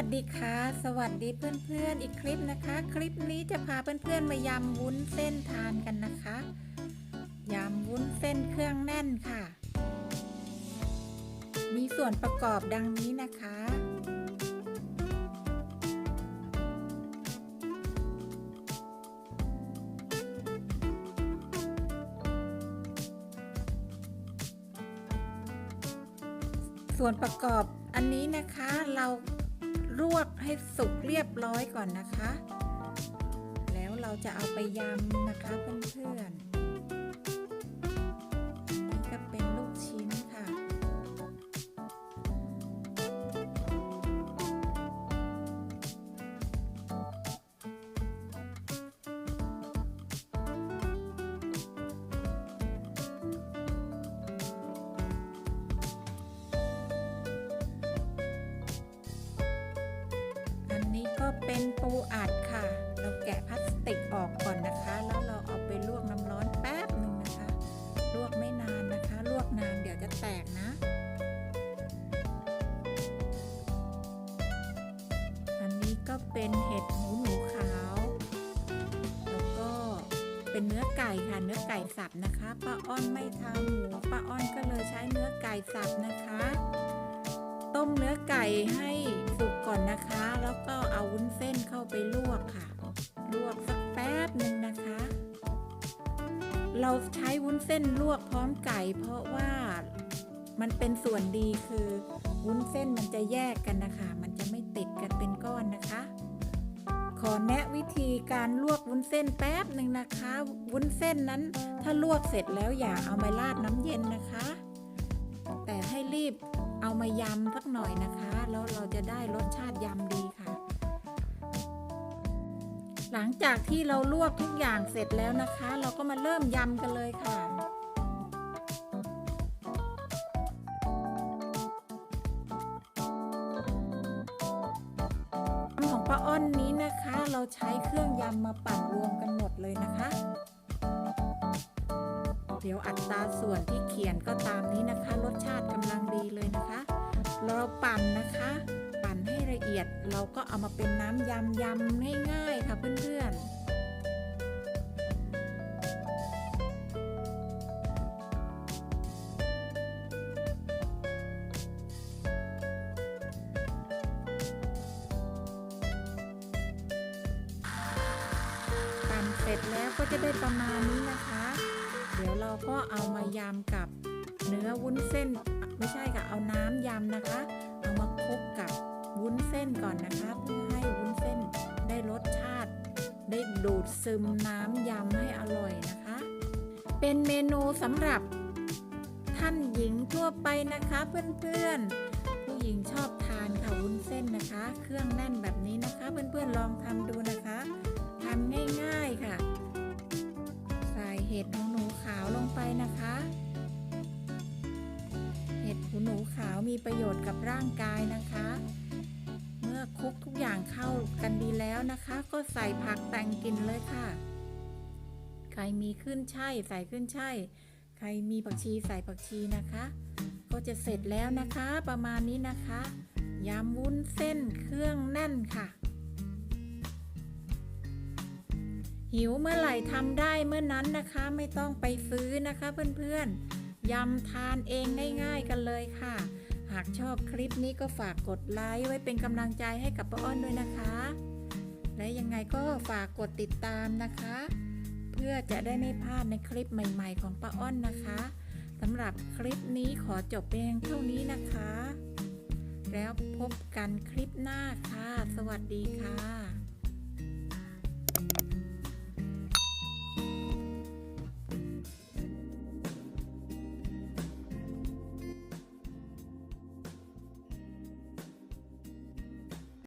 วัสดีค่ะ สวัสดีเพื่อนๆ อีกคลิปนะคะ คลิปนี้จะพาเพื่อนๆมายำวุ้นเส้นทานกันนะคะยำวุ้นเส้นเครื่องแน่นค่ะ มีส่วนประกอบดังนี้นะคะ ส่วนประกอบอันนี้นะคะเรา ลวกให้สุกเรียบร้อยก่อนนะคะ แล้วเราจะเอาไปยำนะคะเพื่อนๆ เป็นปูอัดค่ะ เราแกะพลาสติกออกก่อนนะคะ แล้วเราเอาไปลวกน้ำร้อนแป๊บหนึ่งนะคะ ลวกไม่นานนะคะ ลวกนานเดี๋ยวจะแตกนะ อันนี้ก็เป็นเห็ดหูหนูขาว แล้วก็เป็นเนื้อไก่ค่ะ เนื้อไก่สับนะคะ ป้าอ้อนไม่ทานหมูป้าอ้อนก็เลยใช้เนื้อไก่สับนะคะ ต้มเนื้อไก่ให้ อนนะคะ แล้วก็เอาวุ้นเส้นเข้าไปลวกค่ะ ลวกสักแป๊บหนึ่งนะคะ เราใช้วุ้นเส้นลวกพร้อมไก่ เพราะว่ามันเป็นส่วนดีคือวุ้นเส้นมันจะแยกกันนะคะ มันจะไม่ติดกันเป็นก้อนนะคะ ขอแนะวิธีการลวกวุ้นเส้นแป๊บหนึ่งนะคะ วุ้นเส้นนั้นถ้าลวกเสร็จแล้วอย่าเอามาราดน้ำเย็นนะคะ แต่ให้รีบ เอามายำสักหน่อยนะคะ แล้วเราจะได้รสชาติยำดีค่ะ หลังจากที่เราลวกทุกอย่างเสร็จแล้วนะคะ เราก็มาเริ่มยำกันเลยค่ะของป้าอ้อนนี้นะคะ เราใช้เครื่องยำมาปั่นรวมกันหมดเลยนะคะ ดี๋ยวอัตราส่วนที่เขียนก็ตามนี้นะคะ รสชาติกำลังดีเลยนะคะ เราปั่นนะคะ ปั่นให้ละเอียดเราก็เอามาเป็นน้ำยำยำง่ายๆค่ะเพื่อนๆปั่นเสร็จแล้วก็จะได้ประมาณนี้นะคะ เดี๋ยวเราก็เอามายำกับเนื้อวุ้นเส้น ไม่ใช่ค่ะ เอาน้ำยำนะคะ เอามาคลุกกับวุ้นเส้นก่อนนะคะเพื่อให้วุ้นเส้นได้รสชาติ ได้ดูดซึมน้ำยำให้อร่อยนะคะ เป็นเมนูสำหรับท่านหญิงทั่วไปนะคะเพื่อนๆ ผู้หญิงชอบทานค่ะวุ้นเส้นนะคะ เครื่องแน่นแบบนี้นะคะ เพื่อนๆลองทำดู ขาวมีประโยชน์กับร่างกายนะคะ เมื่อคลุกทุกอย่างเข้ากันดีแล้วนะคะ ก็ใส่ผักแต่งกินเลยค่ะ ใครมีขึ้นช่ายใส่ขึ้นช่ายใครมีผักชีใส่ผักชีนะคะ ก็จะเสร็จแล้วนะคะ ประมาณนี้นะคะยำวุ้นเส้นเครื่องแน่นค่ะ หิวเมื่อไหร่ทำได้เมื่อนั้นนะคะ ไม่ต้องไปซื้อนะคะเพื่อนๆ ยำทานเองง่ายๆกันเลยค่ะ หากชอบคลิปนี้ก็ฝากกดไลค์ไว้เป็นกำลังใจให้กับป้าอ้อนด้วยนะคะ และยังไงก็ฝากกดติดตามนะคะ เพื่อจะได้ไม่พลาดในคลิปใหม่ๆ ของป้าอ้อนนะคะสำหรับคลิปนี้ขอจบเพียงเท่านี้นะคะ แล้วพบกันคลิปหน้าค่ะ สวัสดีค่ะ